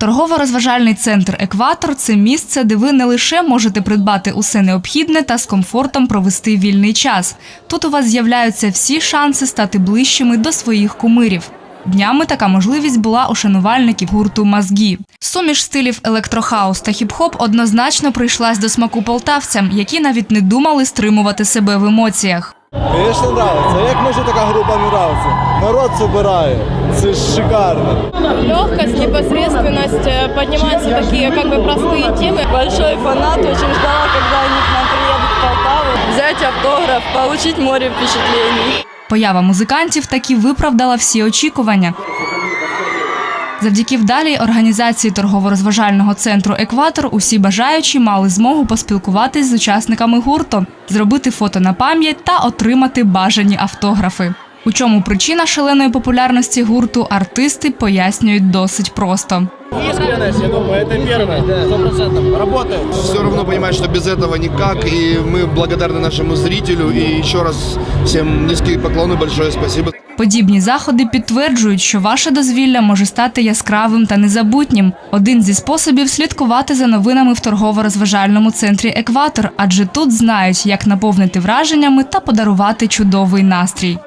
Торгово-розважальний центр Екватор це місце, де ви не лише можете придбати усе необхідне та з комфортом провести вільний час. Тут у вас з'являються всі шанси стати ближчими до своїх кумирів. Днями така можливість була у шанувальників гурту Мазгі. Суміш стилів електрохаус та хіп-хоп однозначно прийшлась до смаку полтавцям, які навіть не думали стримувати себе в емоціях. Звісно, нравиться. Як може така група не нравиться? Народ збирає. Це ж шикарно. легкость, непосредственность, э, поднимаются такие как бы простые темы. Большой фанат, очень ждала, когда они к нам приедут в Полтаву. Взять автограф, получить море впечатлений. Поява музикантів таки виправдала всі очікування. Завдяки вдалій організації торгово-розважального центру Екватор усі бажаючі мали змогу поспілкуватись з учасниками гурту, зробити фото на пам'ять та отримати бажані автографи. У чому причина шаленої популярності гурту артисти пояснюють досить просто. Искренность, я думаю, это первое. Сто процентов. Работает. все равно понимать, что без этого никак. И мы благодарны нашему зрителю. И еще раз всем низкий поклон и большое спасибо. Подібні заходи підтверджують, що ваше дозвілля може стати яскравим та незабутнім. Один зі способів слідкувати за новинами в торгово-розважальному центрі Екватор, адже тут знають, як наповнити враженнями та подарувати чудовий настрій.